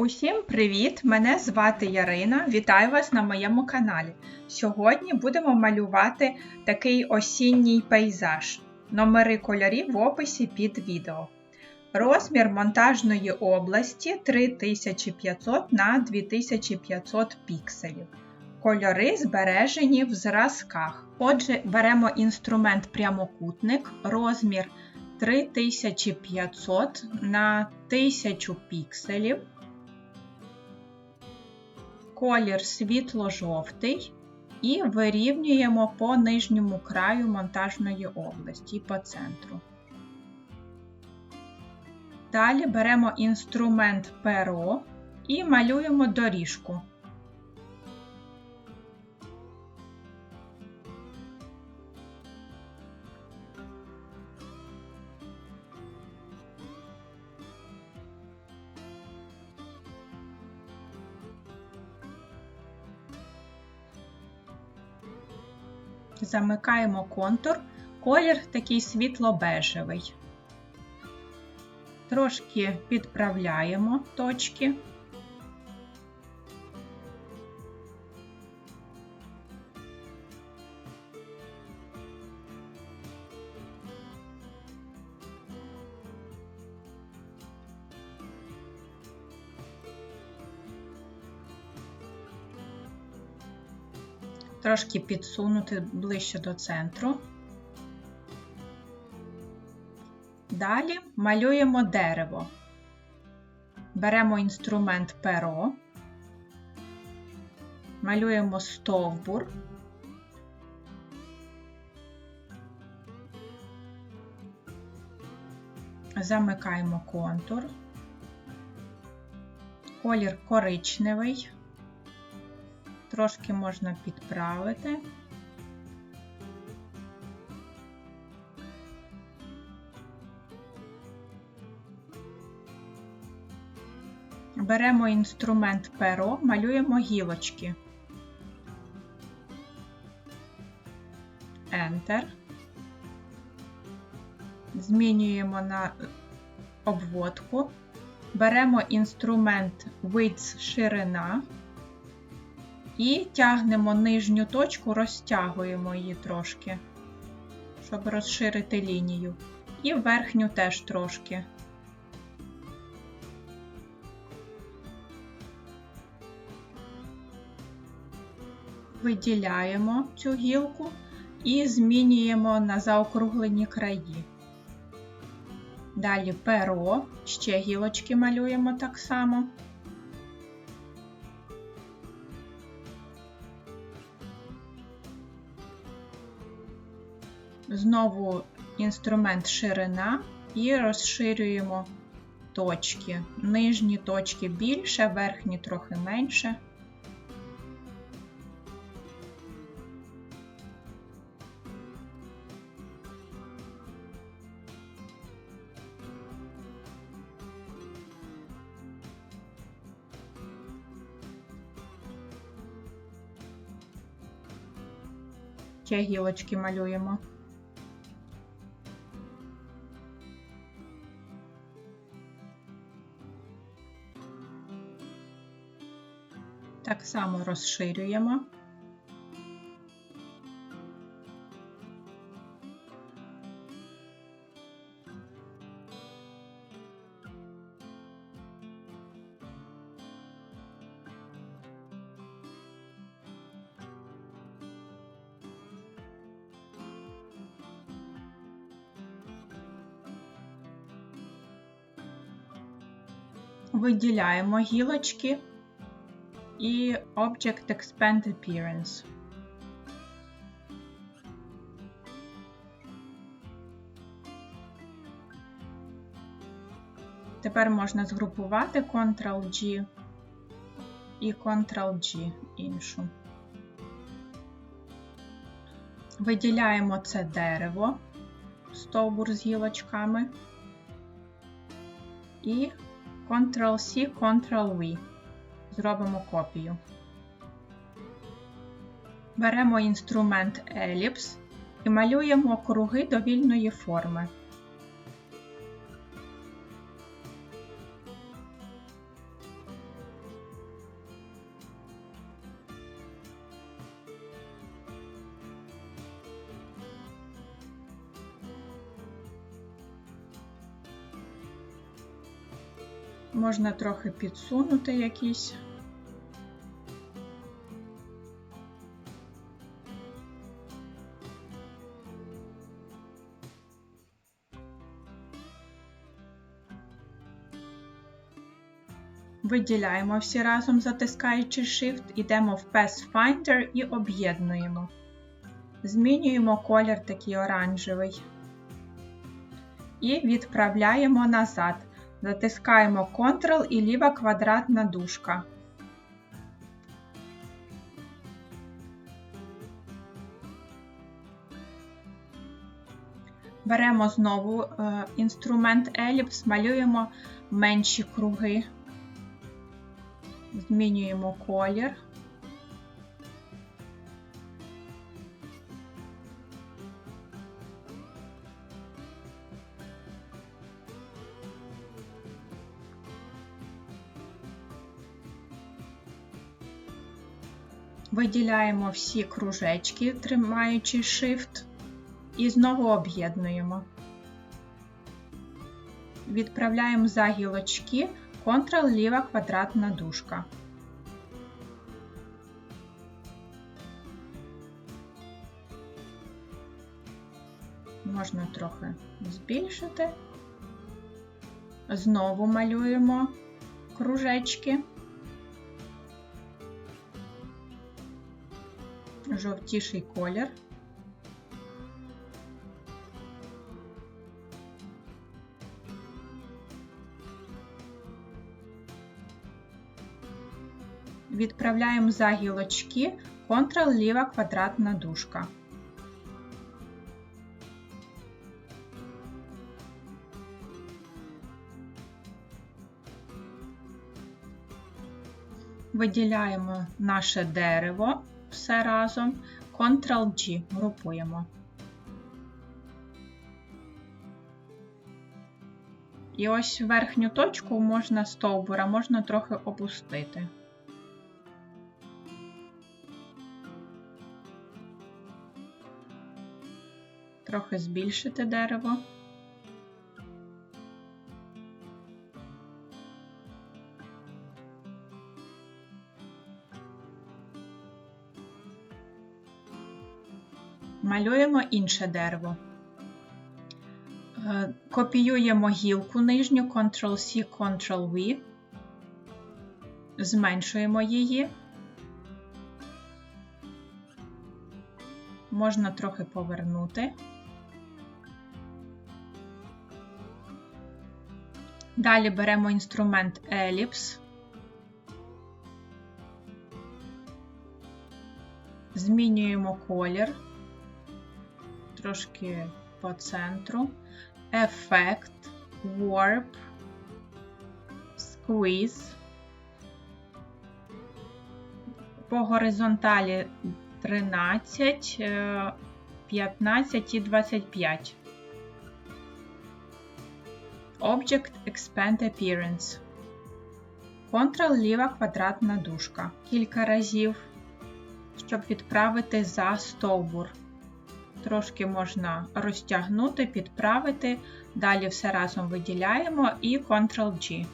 Усім привіт! Мене звати Ярина. Вітаю вас на моєму каналі. Сьогодні будемо малювати такий осінній пейзаж. Номери кольорів в описі під відео. Розмір монтажної області 3500 на 2500 пікселів. Кольори збережені в зразках. Отже, беремо інструмент прямокутник, розмір 3500 на 1000 пікселів колір світло-жовтий і вирівнюємо по нижньому краю монтажної області по центру. Далі беремо інструмент перо і малюємо доріжку. Замикаємо контур, колір такий світло-бежевий. Трошки підправляємо точки. Трошки підсунути ближче до центру. Далі малюємо дерево. Беремо інструмент перо, малюємо стовбур. Замикаємо контур, колір коричневий, трошки можна підправити. Беремо інструмент перо, малюємо гілочки. Enter. Змінюємо на обводку. Беремо інструмент Width ширина і тягнемо нижню точку, розтягуємо її трошки, щоб розширити лінію. І верхню теж трошки. Виділяємо цю гілку і змінюємо на заокруглені краї. Далі перо, ще гілочки малюємо так само. Знову інструмент ширина і розширюємо точки. Нижні точки більше, верхні трохи менше. Ще гілочки малюємо. Само розширюємо. Виділяємо гілочки і Object Expand Appearance. Тепер можна згрупувати Ctrl-G і Ctrl-G іншу. Виділяємо це дерево, стовбур з гілочками і Ctrl-C, Ctrl-V зробимо копію. Беремо інструмент еліпс і малюємо круги довільної форми. Можна трохи підсунути якісь Виділяємо всі разом, затискаючи Shift, йдемо в Pathfinder і об'єднуємо. Змінюємо колір такий оранжевий. І відправляємо назад. Затискаємо Ctrl і ліва квадратна дужка. Беремо знову е, інструмент Ellipse, малюємо менші круги, змінюємо колір. Виділяємо всі кружечки, тримаючи Shift, і знову об'єднуємо. Відправляємо за гілочки Ctrl ліва квадратна дужка. Можна трохи збільшити. Знову малюємо кружечки. жовтіший колір. Відправляємо за гілочки Ctrl ліва квадратна дужка. Виділяємо наше дерево все разом. Ctrl-G групуємо. І ось верхню точку можна стовбура, можна трохи опустити. Трохи збільшити дерево. Малюємо інше дерево. Е, копіюємо гілку нижню Ctrl-C, Ctrl-V, зменшуємо її. Можна трохи повернути. Далі беремо інструмент Ellipse, змінюємо колір трошки по центру. Ефект, Warp, Squeeze. По горизонталі 13, 15 і 25. Object Expand Appearance. Ctrl ліва квадратна дужка. Кілька разів, щоб відправити за стовбур. Трошки можна розтягнути, підправити, далі все разом виділяємо і Ctrl-G.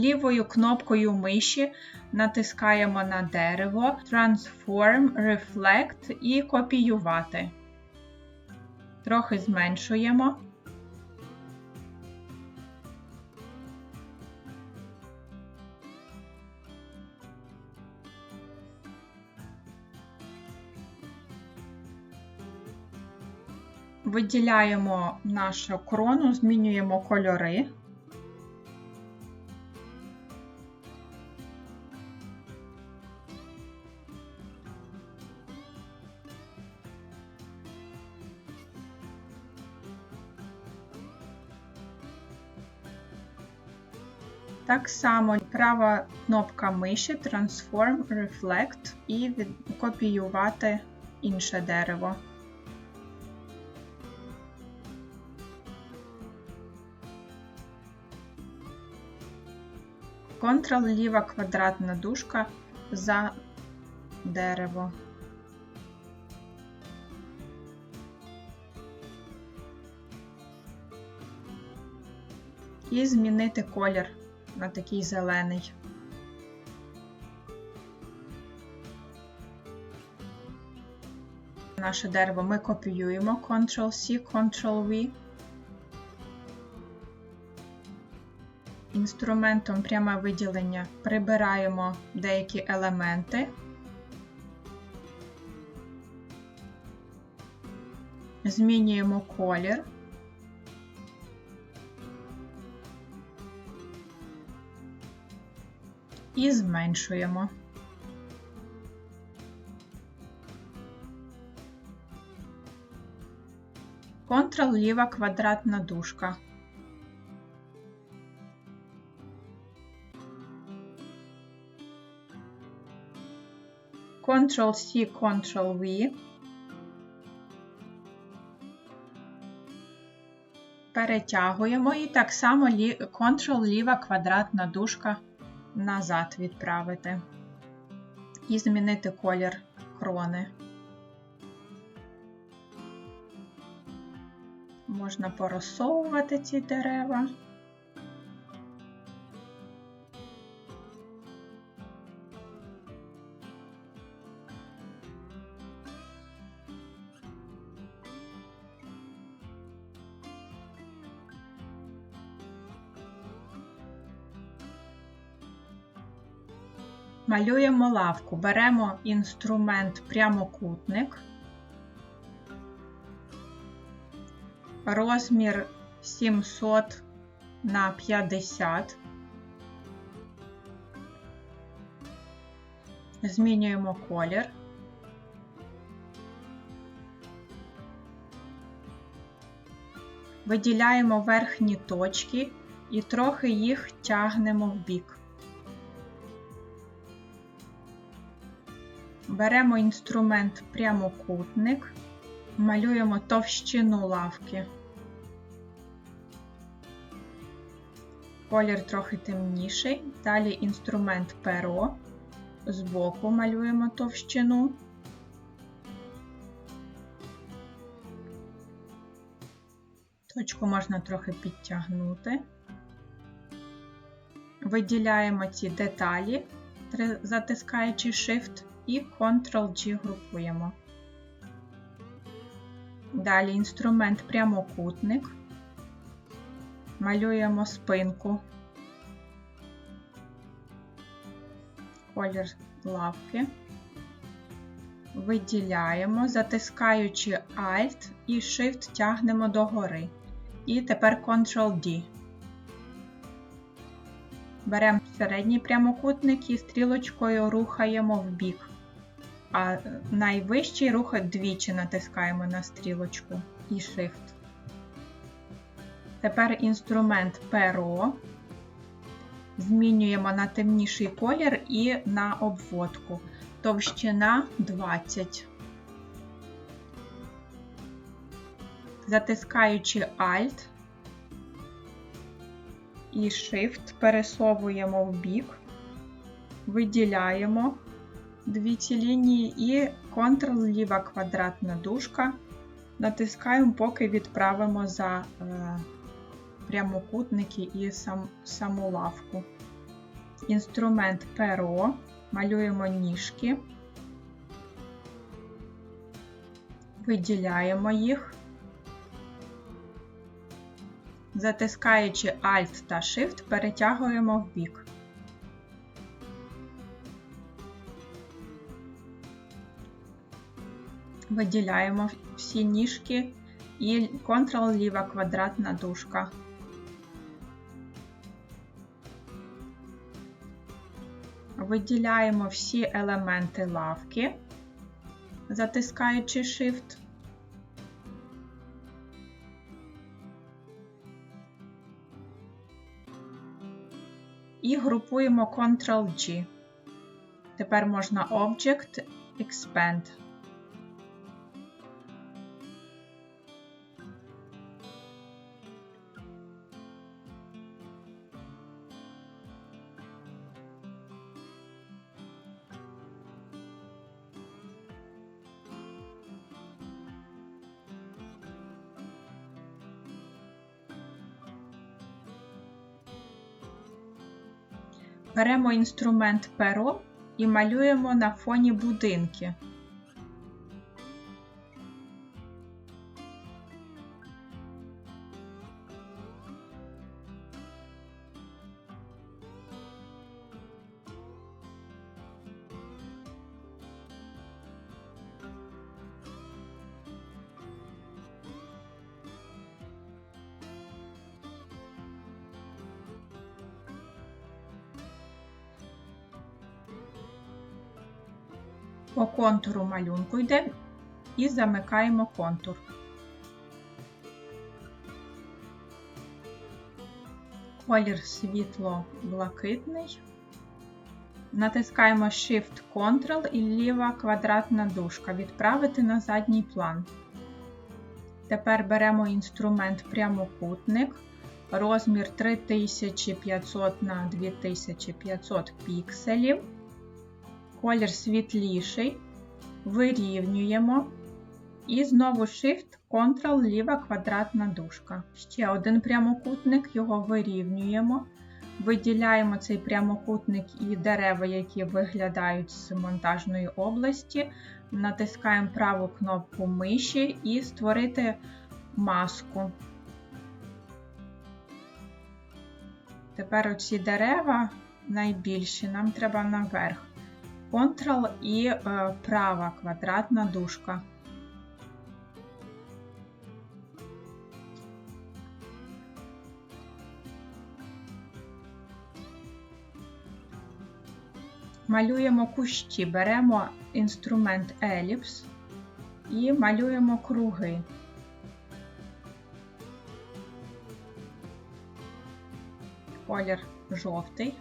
Лівою кнопкою миші натискаємо на дерево Transform, Reflect і копіювати. Трохи зменшуємо. Виділяємо нашу крону, змінюємо кольори. Так само права кнопка миші Transform Reflect і копіювати інше дерево. Ctrl ліва квадратна дужка за дерево. І змінити колір на такий зелений. Наше дерево ми копіюємо Ctrl-C, Ctrl-V. Інструментом пряме виділення прибираємо деякі елементи. Змінюємо колір. І зменшуємо. Ctrl ліва квадратна дужка. Ctrl-C, Ctrl-V. Перетягуємо і так само Ctrl ліва квадратна дужка назад відправити. І змінити колір крони. Можна порозсовувати ці дерева. Малюємо лавку, беремо інструмент прямокутник, розмір 700 на 50, змінюємо колір. Виділяємо верхні точки і трохи їх тягнемо в бік. Беремо інструмент прямокутник, малюємо товщину лавки. Колір трохи темніший. Далі інструмент перо, збоку малюємо товщину. Точку можна трохи підтягнути. Виділяємо ці деталі, затискаючи Shift і Ctrl-G групуємо. Далі інструмент прямокутник, малюємо спинку, колір лавки, виділяємо, затискаючи Alt і Shift тягнемо догори. І тепер Ctrl-D. Беремо середній прямокутник і стрілочкою рухаємо в бік а найвищий рух двічі натискаємо на стрілочку і Shift. Тепер інструмент перо. Змінюємо на темніший колір і на обводку. Товщина 20. Затискаючи Alt і Shift, пересовуємо в бік, виділяємо дві ці лінії і Ctrl ліва квадратна дужка. Натискаємо, поки відправимо за е, прямокутники і сам, саму лавку. Інструмент перо, малюємо ніжки, виділяємо їх, затискаючи Alt та Shift, перетягуємо в бік. Виділяємо всі ніжки і Ctrl ліва квадратна дужка. Виділяємо всі елементи лавки, затискаючи Shift. І групуємо Ctrl-G. Тепер можна Object Expand. Беремо інструмент перо і малюємо на фоні будинки. По контуру малюнку йдемо і замикаємо контур. Колір світло-блакитний. Натискаємо Shift-Ctrl і ліва квадратна дужка Відправити на задній план. Тепер беремо інструмент прямокутник, розмір 3500 на 2500 пікселів колір світліший, вирівнюємо і знову Shift, Ctrl, ліва квадратна дужка. Ще один прямокутник, його вирівнюємо. Виділяємо цей прямокутник і дерева, які виглядають з монтажної області. Натискаємо праву кнопку миші і створити маску. Тепер оці дерева найбільші, нам треба наверх. Ctrl і е, права квадратна дужка. Малюємо кущі, беремо інструмент еліпс і малюємо круги. Колір жовтий.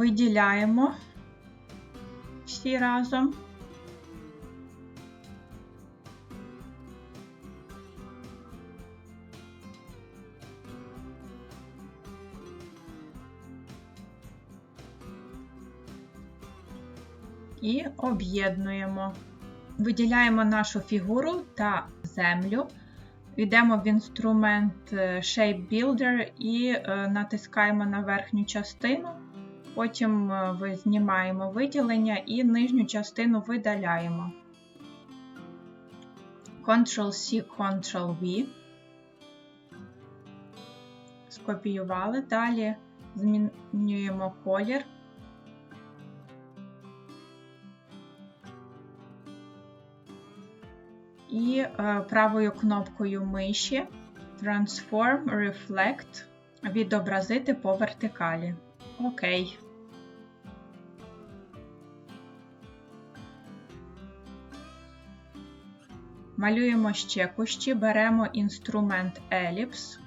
Виділяємо всі разом. І об'єднуємо. Виділяємо нашу фігуру та землю. Йдемо в інструмент е, Shape Builder і е, натискаємо на верхню частину. Потім е, знімаємо виділення і нижню частину видаляємо. Ctrl-C, Ctrl-V. Скопіювали. Далі змінюємо колір. І е, правою кнопкою миші Transform Reflect відобразити по вертикалі. Окей. Малюємо ще кущі, беремо інструмент еліпс.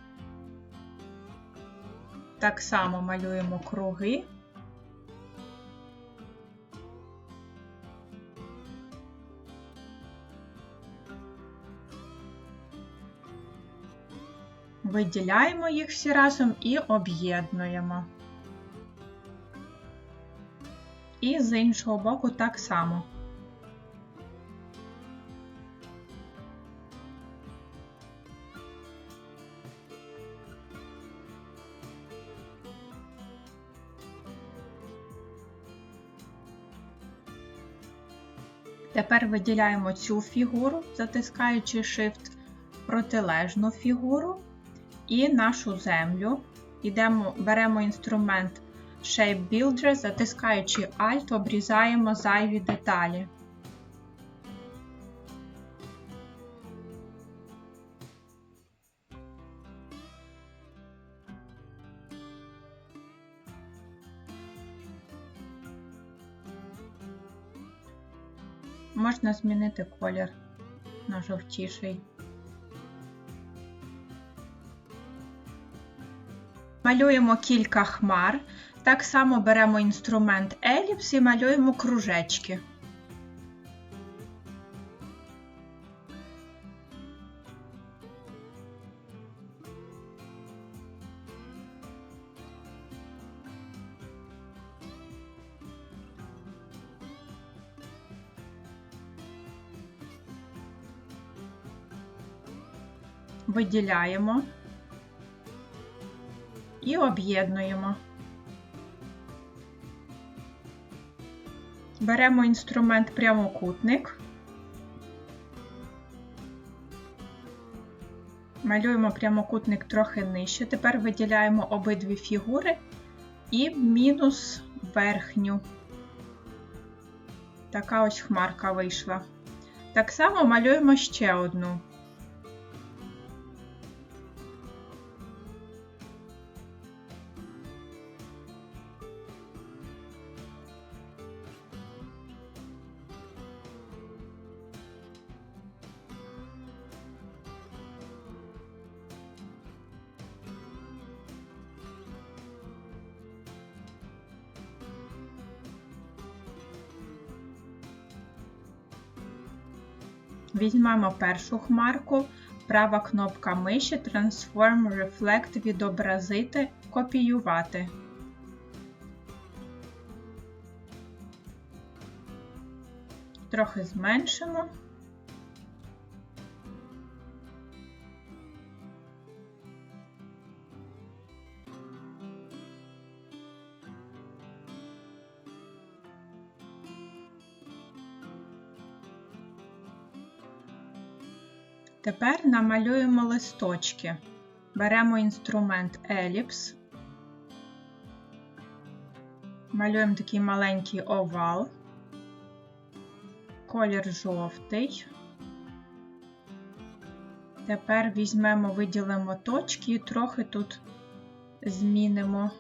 Так само малюємо круги. Виділяємо їх всі разом і об'єднуємо. І з іншого боку так само. Тепер виділяємо цю фігуру, затискаючи Shift протилежну фігуру і нашу землю. Йдемо, Беремо інструмент Shape Builder, затискаючи Alt, обрізаємо зайві деталі. Можна змінити колір на жовтіший. Малюємо кілька хмар. Так само беремо інструмент еліпс і малюємо кружечки. Виділяємо і об'єднуємо. Беремо інструмент прямокутник, малюємо прямокутник трохи нижче. Тепер виділяємо обидві фігури і мінус верхню. Така ось хмарка вийшла. Так само малюємо ще одну. Візьмемо першу хмарку, права кнопка миші Transform Reflect відобразити, копіювати. Трохи зменшимо. Тепер намалюємо листочки. Беремо інструмент еліпс, малюємо такий маленький овал, колір жовтий. Тепер візьмемо, виділимо точки і трохи тут змінимо.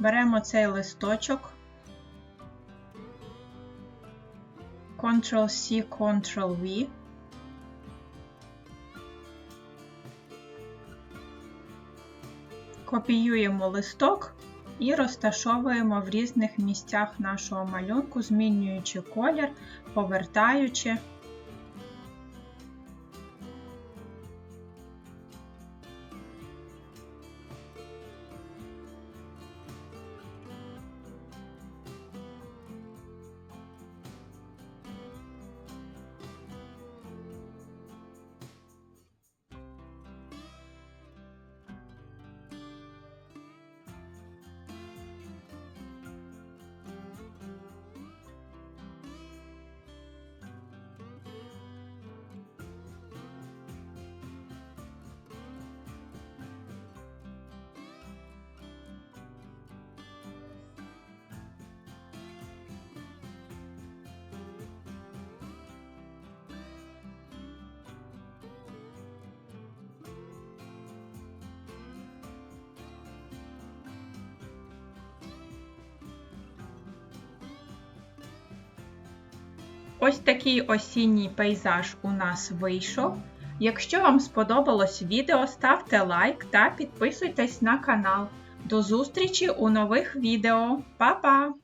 Беремо цей листочок, Ctrl-C, Ctrl-V. Копіюємо листок і розташовуємо в різних місцях нашого малюнку, змінюючи колір, повертаючи. Ось такий осінній пейзаж у нас вийшов. Якщо вам сподобалось відео, ставте лайк та підписуйтесь на канал. До зустрічі у нових відео. Па-па!